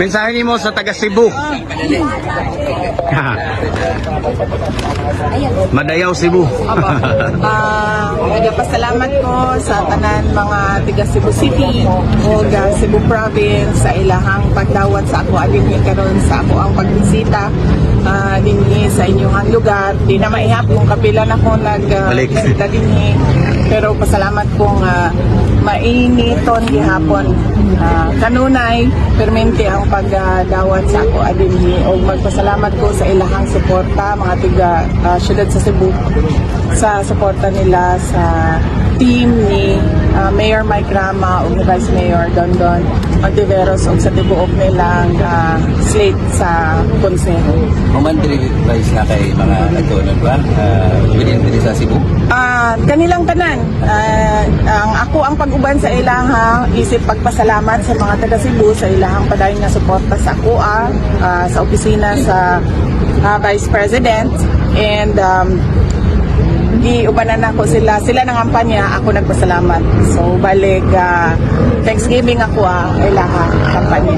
Mensahe nimo sa taga Cebu. Madayaw Cebu. Ah, nagapasalamat ko sa tanan mga tiga Cebu City o Cebu Province sa ilahang pagdawat sa ako adinhi karon sa ako ang pagbisita ah, dinhi sa inyong lugar. Di na maihap kung kapila na ko nag uh, dinhi. Pero pasalamat kong uh, mainiton gihapon. Ah, kanunay permente ang pagdawat sa ako adinhi o magpasalamat ko sa ilahang suporta mga tiga ah, syudad sa Cebu sa suporta nila sa team ni Mayor Mike Rama ug ni Vice Mayor Don Don Ontiveros ug sa tibuok nilang ah, slate sa konseho. Humantri advice na kay mga nagtunan ba? Uh, within dito sa Cebu. Ah, kanilang tanan. Ah, ang ako ang pag-uban sa ilaha isip pagpasalamat sa mga taga Cebu sa ilahang padayon nga suporta sa ako ah, sa opisina sa ah, Vice President and um, giubanan ako sila. Sila nang kampanya ako nagpasalamat. So balik ah, Thanksgiving ako ah ilaha kampanya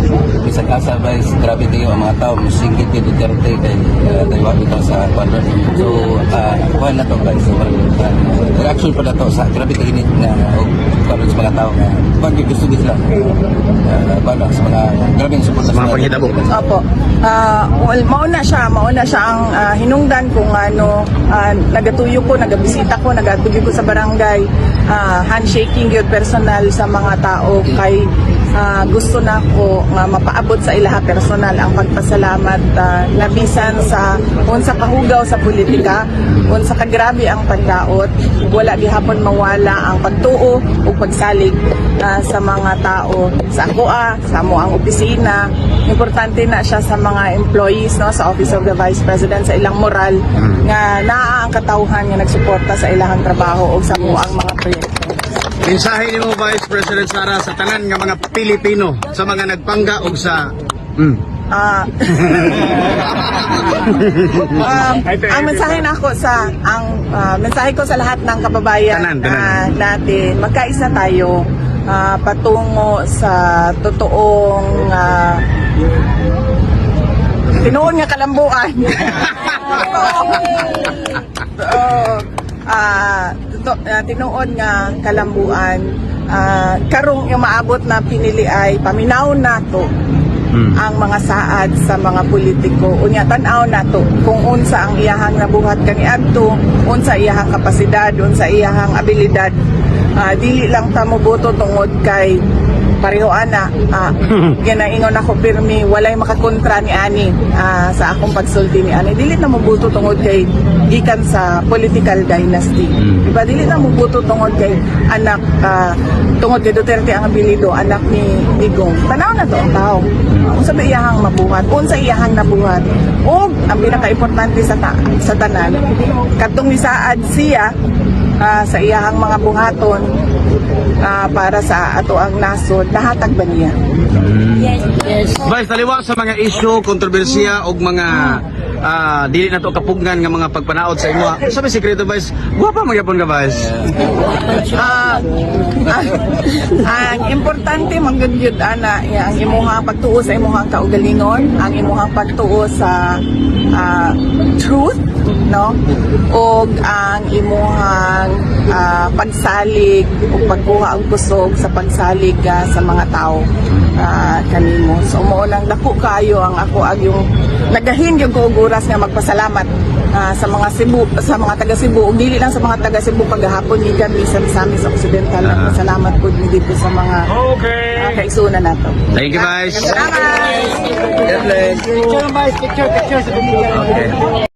Isang kasa ba is grabe kayo ang mga tao musingkit kay Duterte kay uh, Taiwan ito sa Ecuador. So, uh, kuha na to guys. Uh, reaction pa na to sa grabe kayo init na o kuha sa mga tao nga. Kayo gusto sila. Uh, kuha sa mga grabe yung support sa Mga panghitabo. Opo. Ah, well, mauna siya, mauna siya ang ah, hinungdan kung ano, ah, nagatuyo ko, nagabisita ko, nagatuyo ko sa barangay, ah, handshaking yun personal sa mga tao kay ah, gusto na ko nga mapaabot sa ilaha personal ang pagpasalamat ah, labisan sa unsa kahugaw sa politika, unsa kagrabe ang pandaot, wala gihapon mawala ang pagtuo ug pagsalig ah, sa mga tao sa ACOA, sa mo ang opisina. Importante na siya sa mga employees no sa Office of the Vice President sa ilang moral nga naa ang katawhan nga nagsuporta sa ilang trabaho ug sa mo ang mga proyekto. Mensahe nimo Vice President Sara sa tanan nga mga Pilipino sa mga nagpangga og sa mm. Ah. um, ang mensahe na ako sa ang ah, mensahe ko sa lahat ng kababayan Tanan, tanan. ah, natin magkaisa tayo ah, patungo sa totoong uh, tinuon nga kalambuan. Oo. ah to, ah, tinuod nga kalambuan ah, karong yung maabot na pinili ay paminaw nato Mm. ang mga saad sa mga politiko. Unya tan-aw nato kung unsa ang iyahang nabuhat kaniadto unsa iyahang kapasidad unsa iyahang abilidad Ah, dili lang ta moboto tungod kay pareho ana. Uh, ginaingon ako pirmi walay makakontra ni ani ah, sa akong pagsulti ni ani. Dili na moboto tungod kay gikan sa political dynasty Mm. diba dili na moboto tungod kay anak ah, tungod kay Duterte ang abilido anak ni Digong. Tanaw na to ang tao. Uh, unsa ba iyahang mabuhat unsa iyahang nabuhat. Ug ang pinaka-importante sa ta- sa tanan kadtong ni Saad siya ah, sa iyahang mga buhaton ah, para sa ato ang nasod nahatag ba niya? Vice taliwa sa mga issue, kontrobersiya og mga ah, dili na to kapugnan nga mga pagpanaot sa imo. Sabi sekreto Vice, guwapa magyapon ka Vice. Ah, ang importante magdudyod ana ya, ang imuhang pagtuo sa imuhang kaugalingon, ang imuhang pagtuo sa ah, truth, no? O ang imuhang ah, pagsalig o pagkuha ang kusog sa pagsalig ah, sa mga tao ah, kanimo. So mo lang dako kayo ang ako ag yung nagahin yung kauguras nga magpasalamat ah, sa mga Cebu sa mga taga Cebu ug dili lang sa mga taga Cebu paghapon gikan bisan sa amin sa Occidental Ah. salamat pud mi dito sa mga Okay. uh, kaigsunan nato. Thank you Vice. Salamat. Okay.